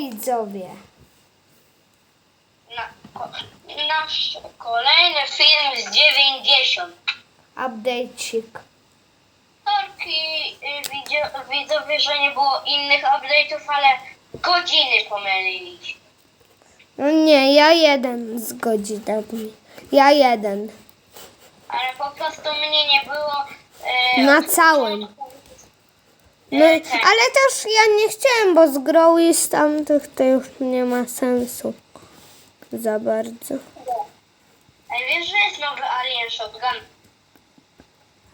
widzowie. Na, nasz kolejny film z 90. Update'cik. Sorki, y, widzowie, że nie było innych update'ów, ale godziny pomyliliśmy. No nie, ja jeden z godzinami. Ja jeden. Ale po prostu mnie nie było. y, Na całym. No, tak. ale też ja nie chciałem, bo z Growy z tamtych to już nie ma sensu. Za bardzo. Ale wiesz, że jest nowy Alien Shotgun?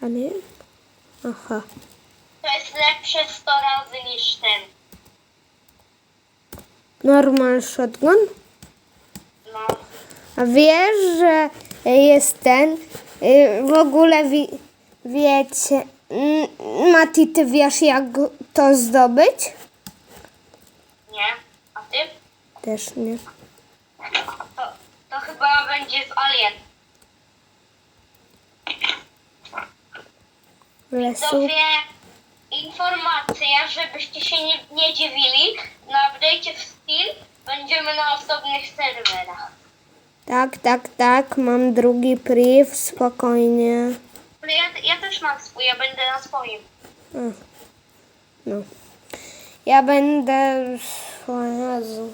A nie? Aha. To jest lepsze 100 razy niż ten. Normal shotgun? No. A wiesz, że jest ten, y, w ogóle wi, wiecie, Mati, ty wiesz jak to zdobyć? Nie? A ty? Też nie. To, to chyba będzie w Alien. Lesu. Widzowie, informacja, żebyście się nie, nie dziwili, na update'cie w Steel będziemy na osobnych serwerach. Tak, tak, tak, mam drugi priv, spokojnie. Ale ja, ja też mam swój, ja będę na swoim. A, No. Ja będę... O Jezu.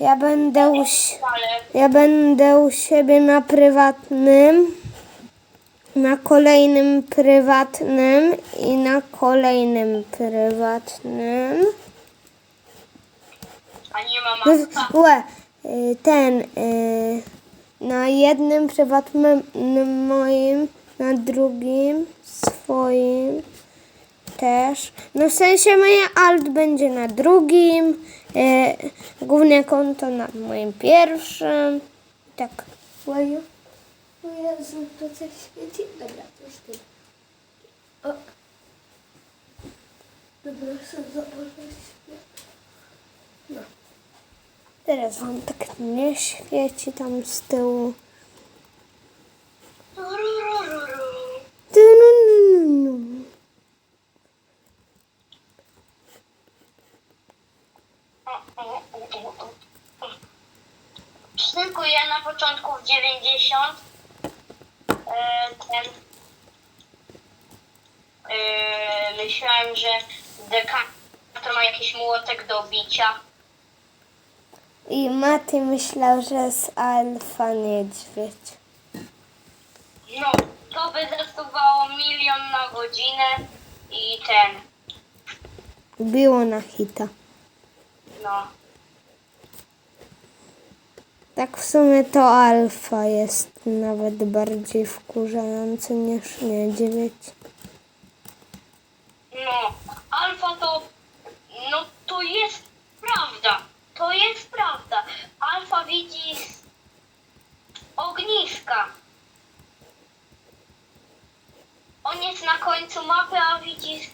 Ja będę u, ja będę u siebie na prywatnym, na kolejnym prywatnym i na kolejnym prywatnym. a nie ma No, maska. Łe, y, ten, y, na jednym prywatnym moim, na drugim swoim też. No w sensie moje alt będzie na drugim, y, główne konto na moim pierwszym. Tak. Łoju. O Jezu, to coś świeci. Dobra, to już ty. O. Dobra, założę światło. No. Teraz wam tak nie świeci tam z tyłu. Synku, ja na początku w 90 e, ten e, myślałem, że dekator ma jakiś młotek do bicia. I Mati myślał, że jest alfa niedźwiedź. No, to by zasuwało milion na godzinę i ten, Biło na hita. no. Tak w sumie to alfa jest nawet bardziej wkurzający niż niedźwiedź. No, alfa to, no to jest prawda, to jest prawda. Alfa widzi ogniska. On jest na końcu mapy, a widzi,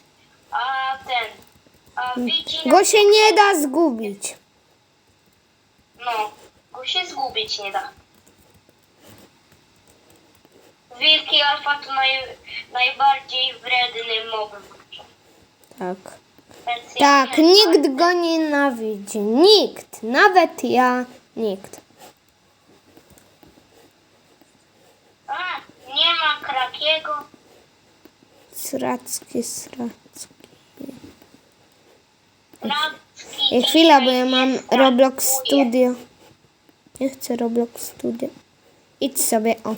a ten, a widzi, Go się nie da zgubić. no, go się zgubić nie da. Wilki alfa to naj, najbardziej wredny mob. Tak. Tak, nikt go nie nienawidzi. Nikt. Nawet ja. Nikt. A, nie ma krakiego. Sracki, sracki. Kracki Ej, chwila, bo ja mam Roblox. Studio. Nie chcę Roblox Studio. Idź sobie, o.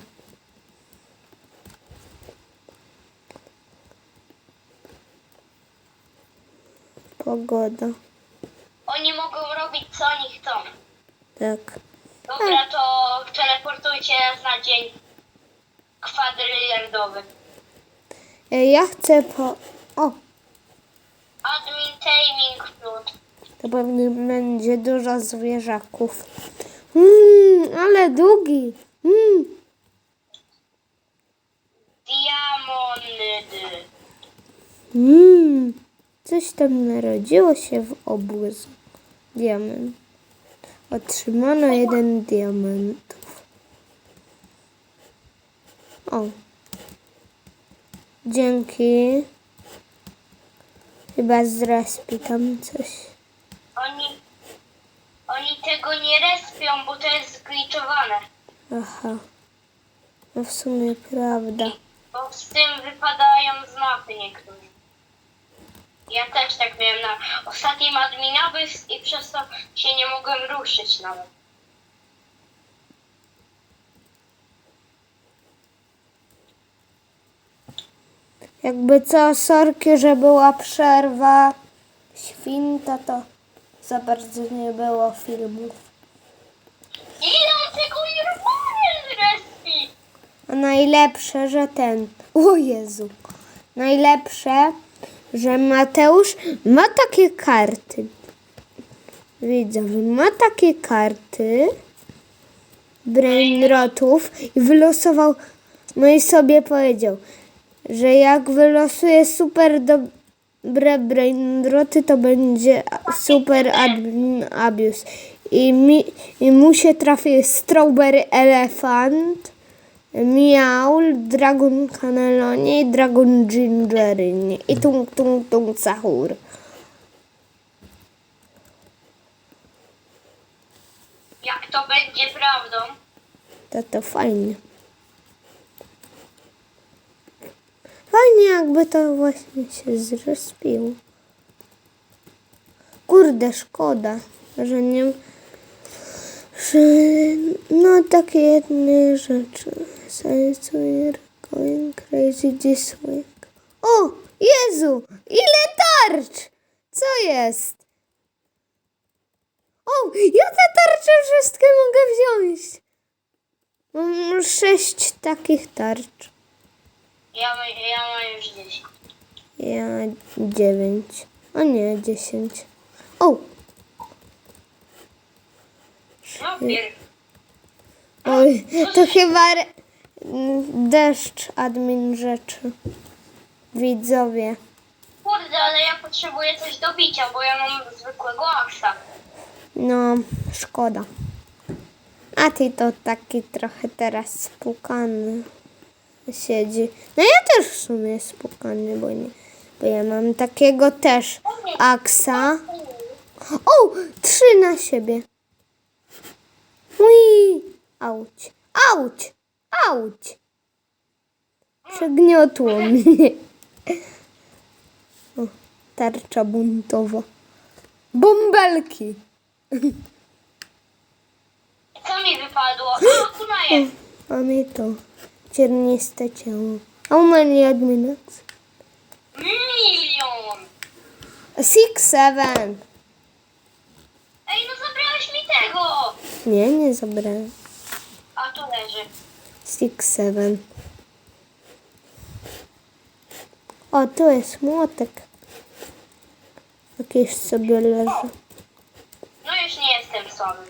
Pogoda. Oni mogą robić co oni chcą. Tak. Dobra, to teleportujcie nas na dzień kwadryliardowy. Ej, Ja chcę po... O, Admin Taming Flood. to pewnie będzie dużo zwierzaków. Mmm, ale długi. Mmm. Diamondy. Mmm. Coś tam narodziło się w obłysu. Diament. Otrzymano jeden diamentów. O. Dzięki. Chyba zrespi tam coś. Oni, oni tego nie respią, bo to jest zgliczowane. Aha. No w sumie prawda. Bo z tym wypadają z mapy niektórzy. Ja też tak miałem na ostatnim adminabys i przez to się nie mogłem ruszyć nawet. Jakby co, sorki, że była przerwa święta, to za bardzo nie było filmów. Ile tego zrespi? A najlepsze, że ten. O Jezu. Najlepsze, że Mateusz ma takie karty. Widzowie, ma takie karty brainrotów i wylosował. No i sobie powiedział, że jak wylosuje super dobre brainroty, to będzie super admin abuse. I, mi, I mu się trafi Strawberry Elephant. Miaul, Dragon Canelonie i Dragon Gingerynie. I tung tung tung sahur. Jak to będzie prawdą? To to fajnie. Fajnie jakby to właśnie się zrespiło. Kurde, szkoda, że nie... Że, no takie jedne rzeczy. Science we are going crazy this week. O! Jezu! Ile tarcz! Co jest? O! Ja te tarcze wszystkie mogę wziąć. Mam sześć takich tarcz. Ja, ja mam już gdzieś. Ja dziewięć. O nie, dziesięć. O! No. Oj, to chyba deszcz admin rzeczy. Widzowie. Kurde, ale ja potrzebuję coś do bicia, bo ja mam zwykłego aksa. No, szkoda. A ty to taki trochę teraz spukany siedzi. No ja też w sumie spukany, bo, nie, bo ja mam takiego też aksa. O, trzy na siebie. Ui, auć, auć, auć. Przegniotło mnie. O, tarcza buntowa. Bąbelki. Co mi wypadło? A, kunaje. Mamy to. Cierniste ciało. How many admins? Milion. Six, seven. Ej, no zabrałeś mi tego. Nie, nie zabrałem. A tu leży. Six, seven. O, tu jest młotek. Jakiś sobie leży. No już nie jestem słaby.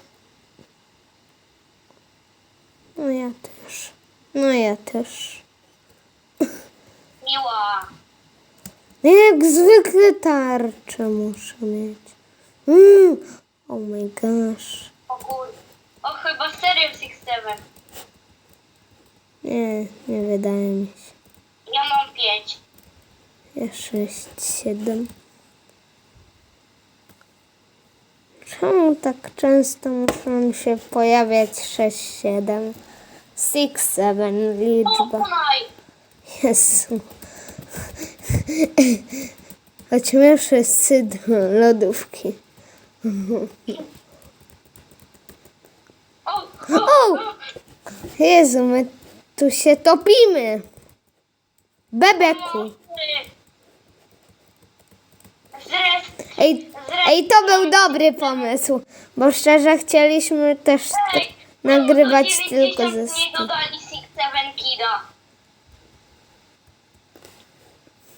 No ja też. No ja też. Miła. No Jak zwykle tarczę muszę mieć. Mm. Oh my gosh. O kur... O chyba serio Six Seven. Nie, nie wydaje mi się. Ja mam pięć. Ja sześć, siedem. Czemu tak często muszą się pojawiać sześć, siedem? Six, seven liczba. Jezu. Chodźmy wszyscy do lodówki. O. Jezu, my tu się topimy. Bebeku. Ej, ej, to był dobry pomysł, bo szczerze chcieliśmy też nagrywać tylko 90 ze Kida.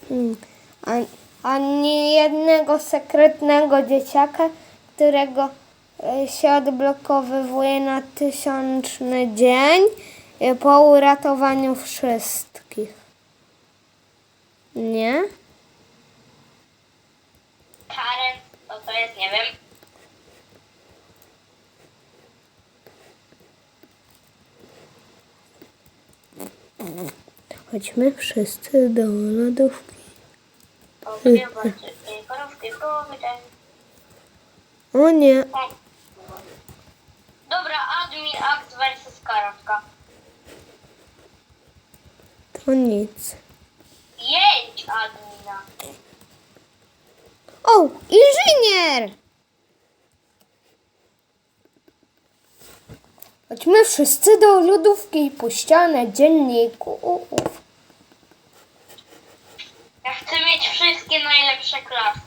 Hmm. A, ani jednego sekretnego dzieciaka, którego e, się odblokowywuje na tysiączny dzień po uratowaniu wszystkich. Nie? Karen, to to jest, nie wiem. Chodźmy wszyscy do lodówki. O, Kurde. O nie. Dobra, admin act versus karotka. To nic. Jedź admina. O, inżynier! Chodźmy wszyscy do lodówki i po ścianę dzienników. Ja chcę mieć wszystkie najlepsze klasy.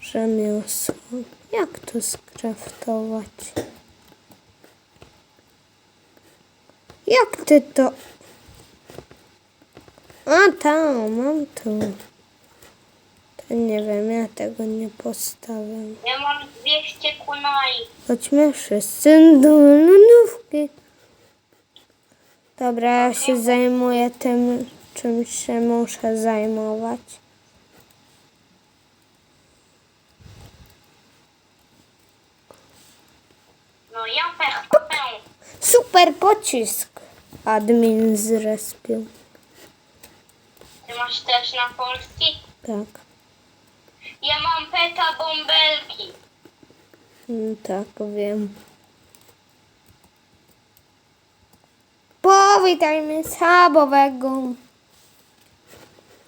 Rzemiosło. Jak to skraftować? Jak ty to... A tam, mam tu. To nie wiem, ja tego nie postawię. Ja mam 200 kunai. Chodźmy wszyscy do lodówki. Dobra, ja się zajmuję tym, czym się muszę zajmować. No ja pech. Super pocisk! Admin zrespił. Ty masz też na polski? Tak, Ja mam peta bąbelki. mm, tak, wiem. Powitajmy schabowego.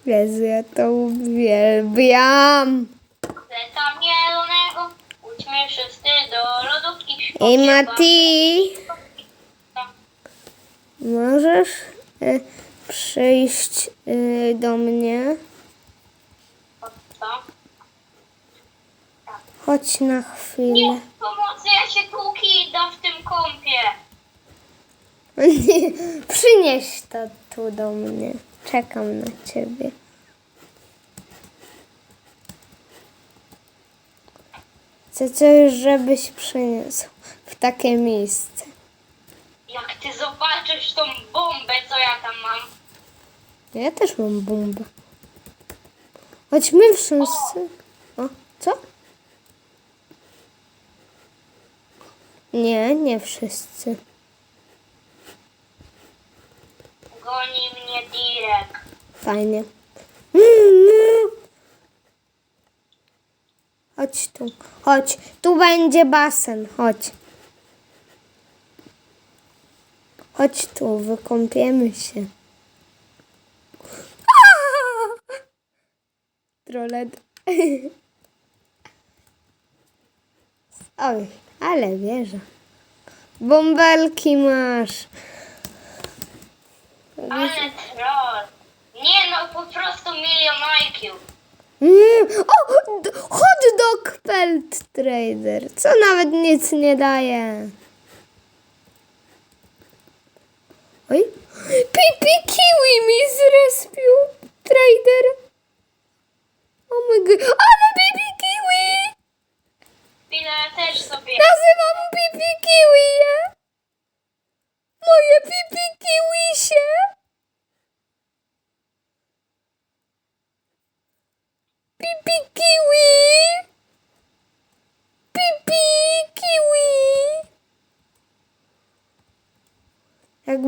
Jezu, ja to uwielbiam. Peta mielonego. Chodźmy wszyscy do lodówki. Chodźmy, Mati. Możesz y, przyjść y, do mnie? Chodź na chwilę. Nie, pomocy, ja się tu kida w tym kąpie. Przynieś to tu do mnie. Czekam na ciebie. Chcę coś, żebyś przyniósł w takie miejsce. Zobaczysz tą bombę, co ja tam mam. Ja też mam bombę. Chodźmy wszyscy. O, co? Nie, nie wszyscy. Goni mnie Direk. Fajnie. Mm. Chodź tu. Chodź. Tu będzie basen. Chodź. Chodź tu, wykąpiemy się. Trolet. Oj, ale wierzę. Bąbelki masz. Ale troll. Nie no, po prostu milion IQ. Mm, o, hot dog pelt trader, co nawet nic nie daje. Oj, pipi kiwi mi zrespił trader. O mój god, ale pipi kiwi! Ja też sobie... Nazywam pipi kiwi je. Moje pipi kiwi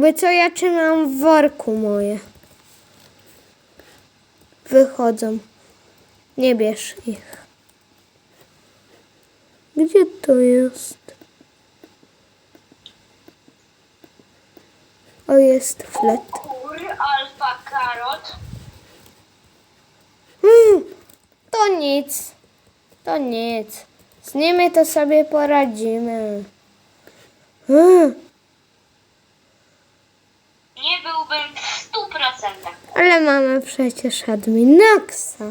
Jakby co ja trzymam w worku moje. Wychodzą. Nie bierz ich. Gdzie to jest? O, jest flet. Alfa, karot. Mm, to nic. To nic. Z nimi to sobie poradzimy. Mm, Nie byłbym w stu procentach. Ale mamy przecież adminaxa.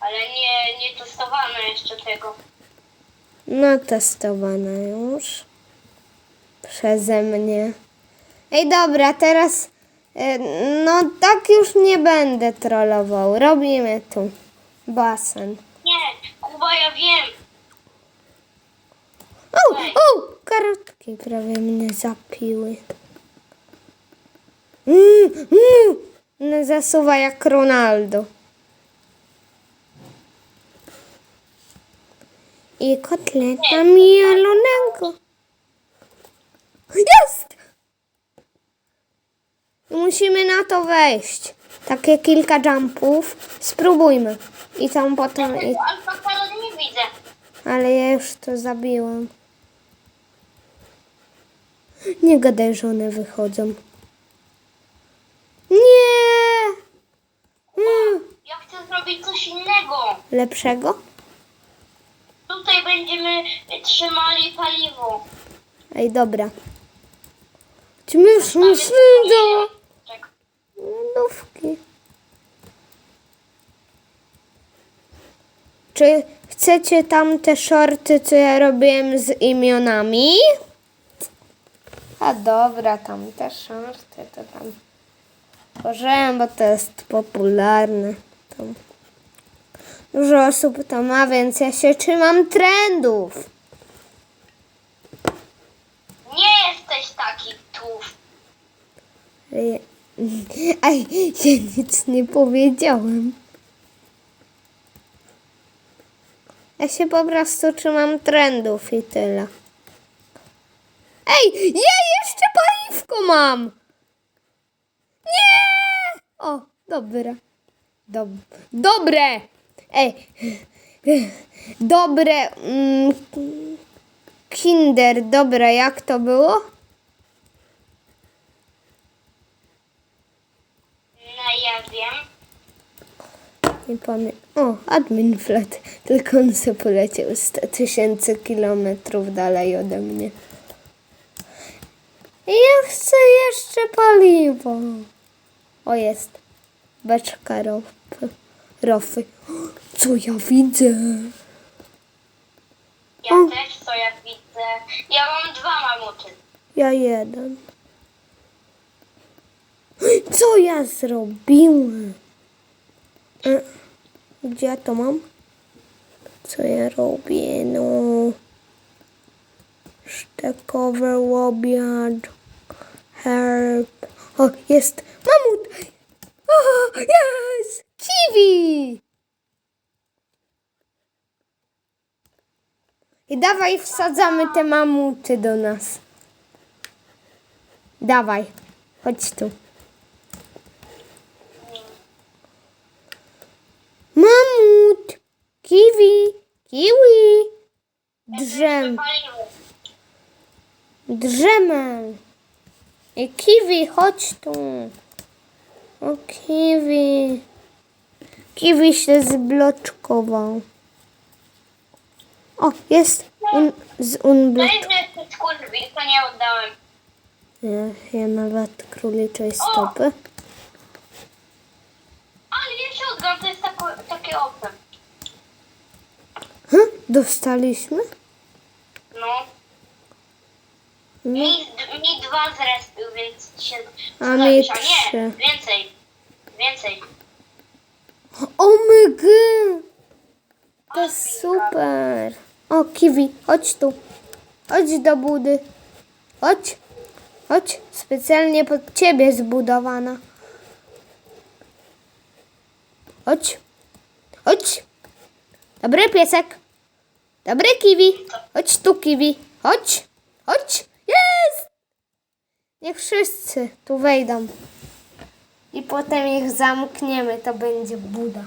Ale nie, nie testowano jeszcze tego. No, testowana już. Przeze mnie. Ej, dobra, teraz... e, No, tak już nie będę trollował. Robimy tu basen. Nie, Kuba, ja wiem. O, o, karotki prawie mnie zapiły. Mm, zasuwa jak Ronaldo. I kotleta mielonego. Jest! Musimy na to wejść. Takie kilka jumpów. Spróbujmy. I tam potem... I... Nie widzę. Ale ja już to zabiłam. Nie gadaj, że one wychodzą. Nie! Mm, Ja chcę zrobić coś innego. Lepszego? Tutaj będziemy trzymali paliwo. Ej, dobra. Czy my już musimy do. Czekaj. lodówki? Czy chcecie tam te shorty, co ja robiłem z imionami? A dobra, tam te shorty to tam tworzyłem, bo to jest popularne. Tam. Dużo osób to ma, więc ja się trzymam trendów. Nie jesteś taki tłów. Ej, Aj, ja nic nie powiedziałem. Ja się po prostu trzymam trendów i tyle. Ej, ja jeszcze paliwko mam! Nie! O, dobra. Dob dobre! Ej, dobre. Mm, kinder, dobre, jak to było? No ja wiem. Nie pamiętam. O, admin flat. Tylko on se poleciał 100 tysięcy kilometrów dalej ode mnie. Ja chcę jeszcze paliwo. O, jest. Beczka ropy. Rofy. Co ja widzę? Ja O. też co ja widzę. Ja mam dwa mamuty. Ja jeden. Co ja zrobiłem? E, Gdzie ja to mam? Co ja robię? No. Sztekowy łobiad. Herb. O, jest mamut. O, jest! Kiwi! I dawaj wsadzamy te mamuty do nas. Dawaj, chodź tu. Mamut, kiwi, kiwi, drzem, drzemel. I kiwi, chodź tu. O, kiwi. Kiwi się zbloczkował. O, jest un, z No i że skurwi, to nie oddałem. Ja, ja nawet króliczej stopy. Ale ja się oddam, to jest tako, takie okno. Hm? Dostaliśmy? No. Mi, mi dwa zrespił, więc się... A mi zrobisz? trzy. nie, więcej. Więcej. Omygy! To O, jest super. O, kiwi, chodź tu. Chodź do budy. Chodź. Chodź. Specjalnie pod ciebie zbudowana. Chodź. Chodź. Dobry piesek. Dobry kiwi. Chodź tu, kiwi. Chodź. Chodź. Niech wszyscy tu wejdą. I potem ich zamkniemy. To będzie buda.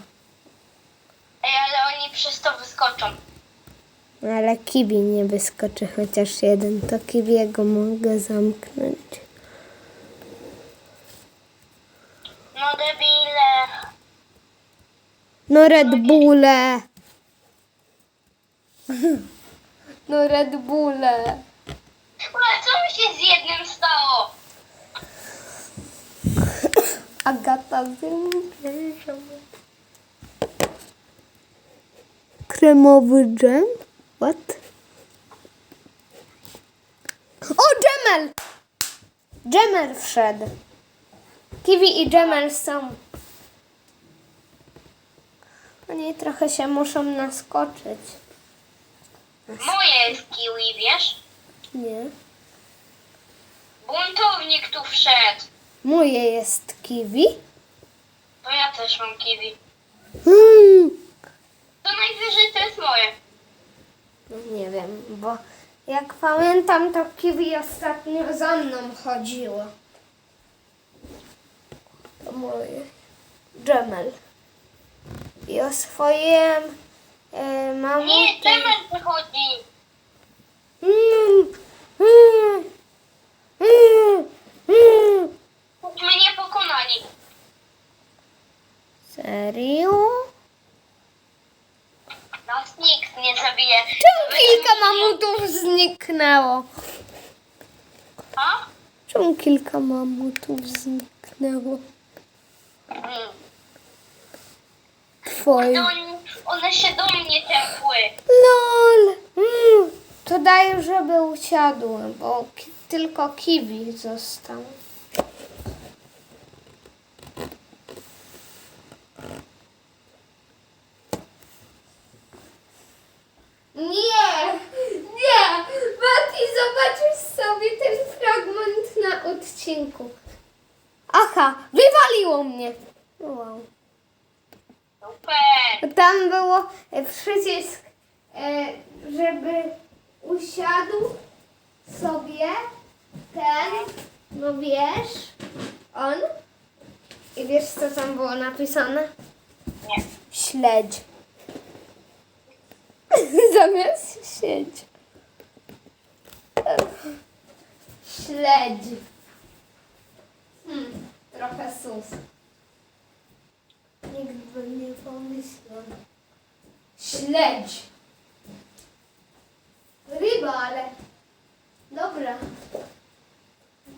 Ej, ale oni przez to wyskoczą. No, Ale kiwi nie wyskoczy chociaż jeden, to kiwiego mogę zamknąć. No debile. No Red Bulle! No Red Bulle! Ale co mi się z jednym stało? Agata zemrzała. Kremowy dżem? What? O, dżemel! Dżemel wszedł. Kiwi i dżemel są. Oni trochę się muszą naskoczyć. Moje jest kiwi, wiesz? Nie. Buntownik tu wszedł. Moje jest kiwi. To ja też mam kiwi. Hmm. To najwyżej to jest moje. No nie wiem, bo jak pamiętam, to kiwi ostatnio za mną chodziło. To moje. Dżemel. I oswoiłem e, mamuta. Nie, Dżemel wychodzi. Mm, mm, mm, mm. Pokonali. Serio? Nas nikt nie zabije. Czemu kilka mamutów zniknęło? A? Czemu kilka mamutów zniknęło? Mm. Twoje. Oni- one się do mnie tepły. LOL! Mm, to daj, żeby usiadły, bo ki- tylko kiwi został. Nie! Nie! Mati, zobaczysz sobie ten fragment na odcinku. Aha, wywaliło mnie. Wow. Super. Tam było e, przycisk, e, żeby usiadł sobie ten, no wiesz, on. I wiesz, co tam było napisane? Nie. Śledź. Zamiast siedź. Śledź. Hmm, trochę sus. Nikt by nie pomyślał. Śledź. Ryba, ale dobra.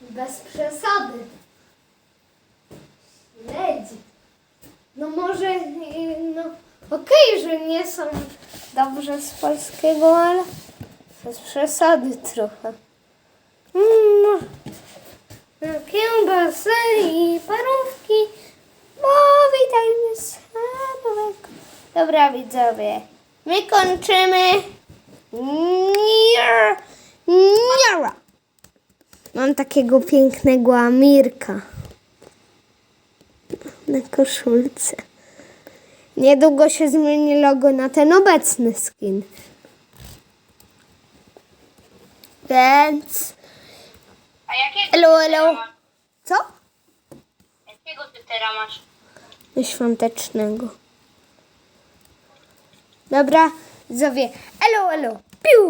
Bez przesady. Śledź. No może, y, no okej, że nie są dobrze z polskiego, ale bez przesady trochę. Mm, no, kiełbasy i parówki, bo witajmy Harvard. Dobra widzowie, my kończymy. Nier, niera. Mam takiego pięknego Amirka na koszulce. Niedługo się zmieni logo na ten obecny skin. Więc A jakiego teraz masz? co? Jakiego ty teraz masz? Świątecznego. Dobra, zowie. Elo, elo. Piu!